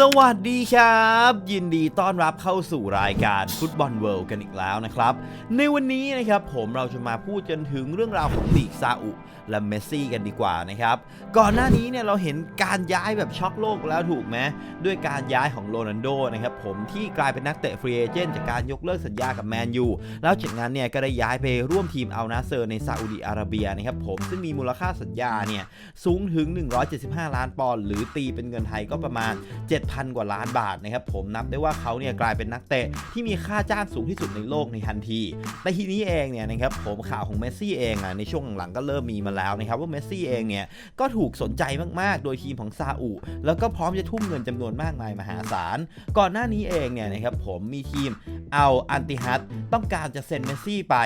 สวัสดีครับ ยินดีต้อนรับเข้าสู่รายการฟุตบอลเวิลด์กันอีกแล้วนะครับ ในวันนี้นะครับผมเราจะมาพูดกันถึงเรื่องราวของลีกซาอุและเมสซี่กันดีกว่านะครับ ก่อนหน้านี้เนี่ยเราเห็นการย้ายแบบช็อกโลกแล้วถูกไหมด้วยการย้ายของโรนัลโดนะครับผมที่กลายเป็นนักเตะฟรีเอเจนต์จากการยกเลิกสัญญากับแมนยูแล้วจากนั้นเนี่ยก็ได้ย้ายไปร่วมทีมอัลนาเซอร์ในซาอุดิอาระเบียนะครับผมซึ่งมีมูลค่าสัญญาเนี่ยสูงถึง 175 ล้านปอนด์หรือตีเป็นเงินไทยก็ประมาณ7,000 กว่าล้านบาทนะครับผมนับได้ว่าเขาเนี่ยกลายเป็นนักเตะที่มีค่าจ้างสูงที่สุดในโลกในทันที แต่ทีนี้เองเนี่ยนะครับผมข่าวของเมสซี่เองอะในช่วงหลังๆก็เริ่มมีมาแล้วนะครับว่าเมสซี่เองเนี่ยก็ถูกสนใจมากๆ โดยทีมของซาอุแล้วก็พร้อมจะทุ่มเงินจำนวนมากมายมหาศาล ก่อนหน้านี้เองเนี่ยนะครับผมมีทีมเอาอันติฮัตต้องการจะเซ็นเมสซี่ไป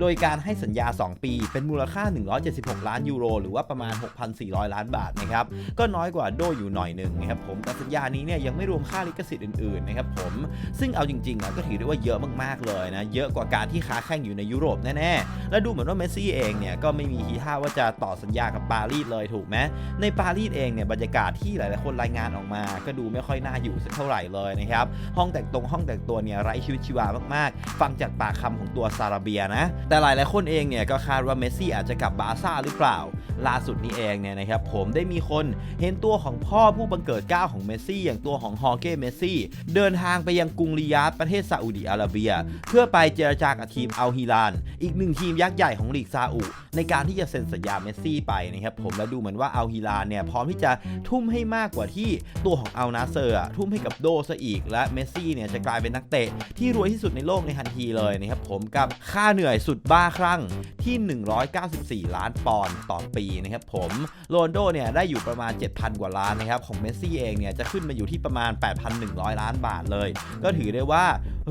โดยการให้สัญญา 2 ปี เป็นมูลค่า 176 ล้านยูโร หรือว่าประมาณ 6,400 ล้านบาทนะครับก็น้อยกว่าโดอยู่หน่อยหนึ่งนะครับผมแต่สัญญานี้เนี่ยยังไม่รวมค่าลิขสิทธิ์อื่นๆนะครับผมซึ่งเอาจริงๆอะก็ถือได้ว่าเยอะมากๆเลยนะเยอะกว่าการที่ค้าแข่งอยู่ในยุโรปแน่ๆและดูเหมือนว่าเมสซี่เองเนี่ยก็ไม่มีทีท่าว่าจะต่อสัญญากับปารีสเลยถูกไหมในปารีสเองเนี่ยบรรยากาศที่หลายๆคนรายงานออกมา ก็ดูไม่ค่อยน่าอยู่สักเท่าไหร่เลยนะครับห้องแต่งตรงห้องแต่งตัวเนี่ยไร้ชีวิตชีวามากๆ ฟังจากปากคำของตัวซาราเบียนะแต่หลายๆคนเองเนี่ยก็คาดว่าเมสซี่อาจจะกลับบาซ่าหรือเปล่า ล่าสุดนี้เองเนี่ยนะครับผมได้มีคนเห็นตัวของพ่อผู้บังเกิดเก้าของเมสซี่อย่างตัวของฮอร์เก้เมซี่ เดินทางไปยังกรุงริยาดประเทศซาอุดิอาระเบีย เพื่อไปเจรจากับทีมอัลฮิลาน อีกหนึ่งทีมยักษ์ใหญ่ของลีกซาอุ ในการที่จะเซ็นสัญญาเมสซี่ไปนะครับผมและดูเหมือนว่าอัลฮิลานเนี่ยพร้อมที่จะทุ่มให้มากกว่าที่ตัวของอัลนาเซอร์ทุ่มให้กับโดซะอีก และเมสซี่เนี่ยจะกลายเป็นนักเตะที่รวยที่สุดในโลกในทันทีเลยนะครับผมกับค่าเหนื่อยสุดบ้าคลั่งที่ 194 ล้านปอนด์ต่อปีนะครับผมโรนโดเนี่ยได้อยู่ประมาณ 7,000 กว่าล้านนะครับของเมสซี่เองเนี่ยจะขึ้นมาอยูู่่ที่ประมาณ 8,100 ล้านบาทเลย ก็ถือได้ว่า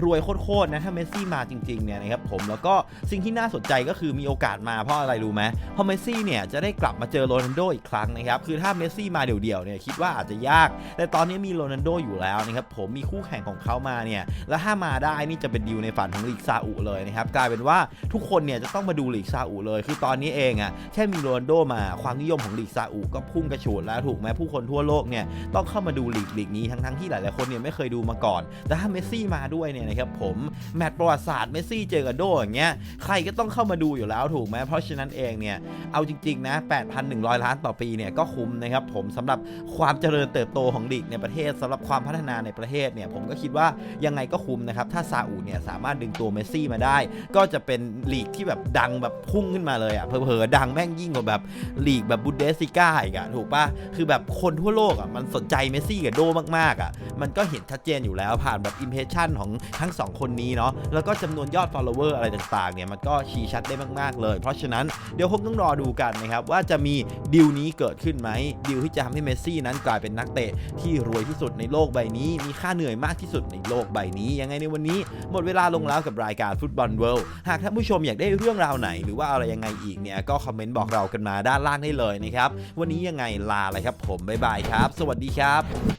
รวยโคตรๆนะถ้าเมสซี่มาจริงๆเนี่ยนะครับผมแล้วก็สิ่งที่น่าสนใจก็คือมีโอกาสมาเพราะอะไรรู้ไหมเพราะเมสซี่เนี่ยจะได้กลับมาเจอโรนัลโดอีกครั้งนะครับคือถ้าเมสซี่มาเดี่ยวๆเนี่ยคิดว่าอาจจะยาก แต่ตอนนี้มีโรนัลโดอยู่แล้วนะครับผมมีคู่แข่งของเขามาเนี่ยแล้วถ้ามาได้นี่จะเป็นดีลในฝันของลีกซาอุเลยนะครับกลายเป็นว่าทุกคนเนี่ยจะต้องมาดูลีกซาอุเลย คือตอนนี้เองอะแค่มีโรนัลโดมาความนิยมของลีกซาอุก็พุ่งกระฉูดแล้วถูกไหมผู้คนทั่วโลกเนี่ยต้องเข้ามาดูลีกลีกนี้ทั้งๆที่หลายๆคนเนี่ยไม่เคยดูมาก่อน แต่ถ้าเมสซี่มาด้วยเนี่ยนะครับผมแมตช์ประวัติศาสตร์เมสซี่เจอกับโดอย่างเงี้ยใครก็ต้องเข้ามาดูอยู่แล้วถูกไหมเพราะฉะนั้นเองเนี่ยเอาจริงๆนะ8,100 ล้านต่อปีเนี่ยก็คุ้มนะครับผมสำหรับความเจริญเติบโตของลีกในประเทศสำหรับความพัฒนาในประเทศเนี่ยผมก็คิดว่ายังไงก็คุ้มนะครับถ้าซาอุเนี่ยสามารถดึงตัวเมสซี่มาได้ ก็จะเป็นลีกที่แบบดังแบบพุ่งขึ้นมาเลยอะเผลอๆดังแม่งยิ่งกว่าแบบลีกแบบบุนเดสซิก้าอีกอะถูกปะคือแบบคนทั่วโลกอะมันสนใจเมสซี่กับโดมากๆอะ มันก็เห็นชัดเจนอยู่แล้วผ่านแบบอิมเพรสชันของทั้งสองคนนี้เนาะ แล้วก็จำนวนยอด follower อะไรต่างๆเนี่ยมันก็ชี้ชัดได้มากๆเลย เพราะฉะนั้นเดี๋ยวคงต้องรอดูกันนะครับว่าจะมีดีลนี้เกิดขึ้นไหมดีลที่จะทำให้เมสซี่นั้นกลายเป็นนักเตะที่รวยที่สุดในโลกใบนี้ มีค่าเหนื่อยมากที่สุดในโลกใบนี้ ยังไงในวันนี้ หมดเวลาลงแล้วกับรายการฟุตบอลเวิลด์หากท่านผู้ชมอยากได้เรื่องราวไหน หรือว่าอะไรยังไงอีกเนี่ยก็คอมเมนต์บอกเรากันมาด้านล่างได้เลยนะครับวันนี้ยังไงลาเลยครับผมบ๊ายบายครับ สวัสดีครับ